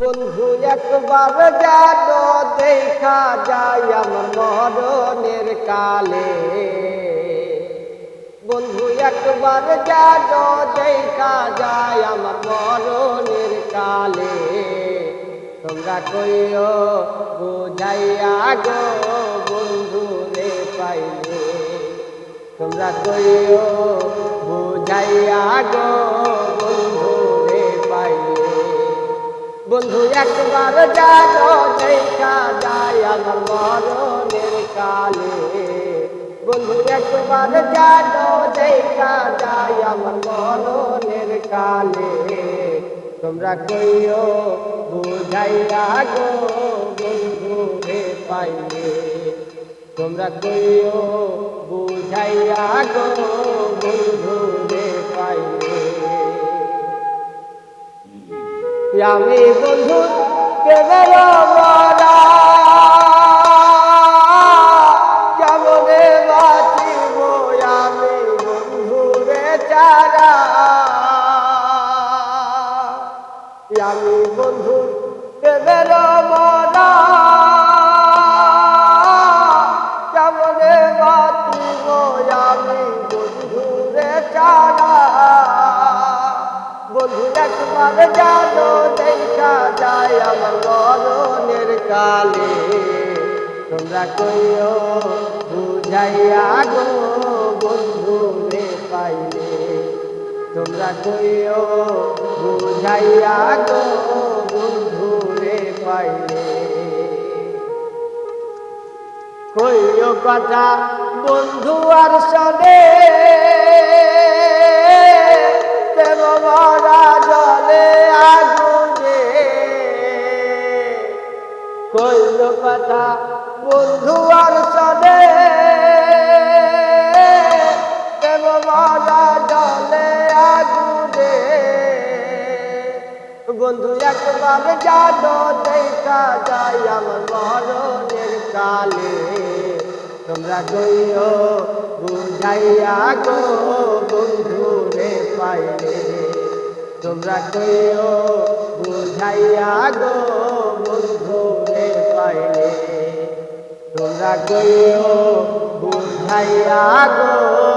বন্ধু, একবার যেন দেখা যায় আমার মরণের কালে। বন্ধু, একবার যেন দেখা যায় আমার মরণের কালে। তোমরা কইও, বুঝাইয়া গো বন্ধু রে পাইলে। তোমরা কইও, বুঝাইয়া গো বন্ধু, একবার জানো দেখা যায় আমার মরণের কালে। বন্ধু, একবার জানো দেখা যায় আমার মরণের কালে। তোমরা কইও বুঝাইয়া গো বন্ধু রে পাইলে। তোমরা কইও আমি বন্ধু, কেবল মরা কেমনে বাঁচিব আমি বন্ধু রে চারা আমি বন্ধু, কেবল মরা কেমনে বাঁচিব আমি বন্ধু রে চারা একবার জানো দেখা যায় আমার মরণের কালে। তোমরা কইও, বুঝাইয়া গো বন্ধু রে পাইলে। তোমরা কইও, বুঝাইয়া গো বন্ধু রে পাইলে। কইও কথা বন্ধু আর সনে। কইল কথা। বন্ধু আর আগুনে? বন্ধু, একবার জানো দেখা যায় আমার মরণের কালে। তোমরা গইও বুঝাইয়া গো বন্ধু রে পাইলে। তোমরা গইও বুঝাইয়া গো তোমরা বুঝাইয়া গো।